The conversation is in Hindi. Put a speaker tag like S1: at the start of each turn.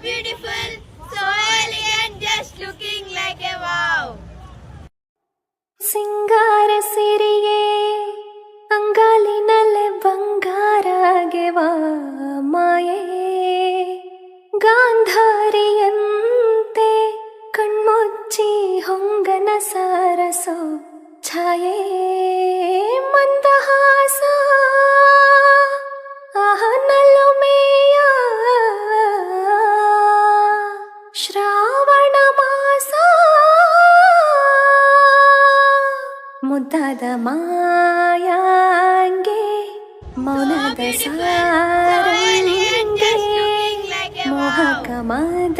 S1: beautiful, so elegant, just looking like a wow.
S2: ಸಿಂಗಾರ ಸಿರಿಯೇ ಅಂಗಾಲಿನಲ್ಲೇ ಬಂಗಾರಾಗೆವ ಮಾಯೇ ಗಾಂಧಾರಿಯಂತೆ ಕಣ್ಮುಚ್ಚಿ ಹೊಂಗನ ಸಾರಸೋ ಛಾಯೆ ಮಂದಹಾಸ श्रावणमास मुदद मायाङ्गे मौनद सारङ्गे मोहकमाद